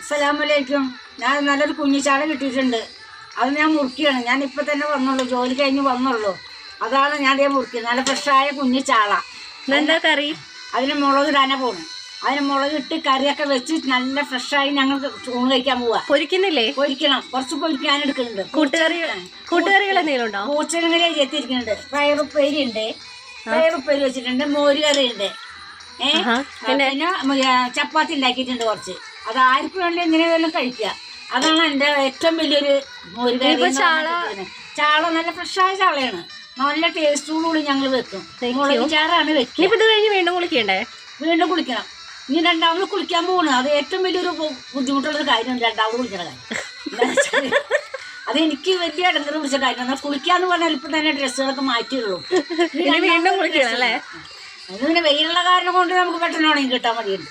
അസ്സലാമലൈക്കും. ഞാൻ നല്ലൊരു കുഞ്ഞിച്ചാള കിട്ടിയിട്ടുണ്ട്. അത് ഞാൻ മുറുക്കിയാണ്. ഞാൻ ഇപ്പം തന്നെ വന്നുള്ളൂ. ജോലി കഴിഞ്ഞ് വന്നുള്ളൂ. അതാണ് ഞാൻ അതേ മുറുക്കിയത്. നല്ല ഫ്രഷായ കുഞ്ഞിച്ചാള. എന്താ കറി? അതിന് മുളക് ഇടാനെ പോകണം അതിന് മുളക് ഇട്ട് കറിയൊക്കെ വെച്ച് നല്ല ഫ്രഷായി ഞങ്ങൾ ഊണ് കഴിക്കാൻ പോവാ. പൊരിക്കുന്നില്ലേ? പൊരിക്കണം. കുറച്ച് പൊരിക്കാൻ എടുക്കുന്നുണ്ട്. കൂട്ടുകറി കൂട്ടുകറികൾ എന്തെങ്കിലും ഉണ്ടോ? പൂച്ചലിങ്ങനെ എത്തിയിരിക്കുന്നുണ്ട് പയറുപ്പേരി ഉണ്ട്. പയറുപ്പേരി വെച്ചിട്ടുണ്ട്. മോര് കറി ഉണ്ട് ഏഹ് പിന്നെ? ചപ്പാത്തി ഉണ്ടാക്കിയിട്ടുണ്ട് കുറച്ച്. അത് ആർക്ക് വേണ്ടി എങ്ങനെ വേണം കഴിക്കുക അതാണ് എന്റെ ഏറ്റവും വലിയൊരു ഒരു കാര്യം ചാള- ചാള നല്ല ഫ്രഷായ ചാളയാണ്. നല്ല ടേസ്റ്റോടുകൂടി ഞങ്ങൾ വെക്കും. മുളക്. ചാറാണ് വെക്കുക. ഇത് കഴിഞ്ഞ് വീണ്ടും കുളിക്കണ്ടേ? വീണ്ടും കുളിക്കണം. ഇനി രണ്ടാമത് കുളിക്കാൻ പോകണം അത് ഏറ്റവും വലിയൊരു ബുദ്ധിമുട്ടുള്ള ബുദ്ധിമുട്ടുള്ളൊരു കാര്യമാണ് രണ്ടാമത് കുളിക്കണ കാര്യം. അത് എനിക്ക് വലിയ ഇടങ്ങൾ പിടിച്ച കാര്യം എന്നാൽ കുളിക്കാന്ന് പറഞ്ഞാൽ ഇപ്പം തന്നെ ഡ്രസ്സുകളൊക്കെ മാറ്റിയുള്ളൂ വീണ്ടും കുളിക്കണം അല്ലേ? അത് പിന്നെ വെയിലുള്ള കാരണം കൊണ്ട് നമുക്ക് പെട്ടെന്ന് ഉണങ്ങി കിട്ടാൻ മതിയുണ്ട്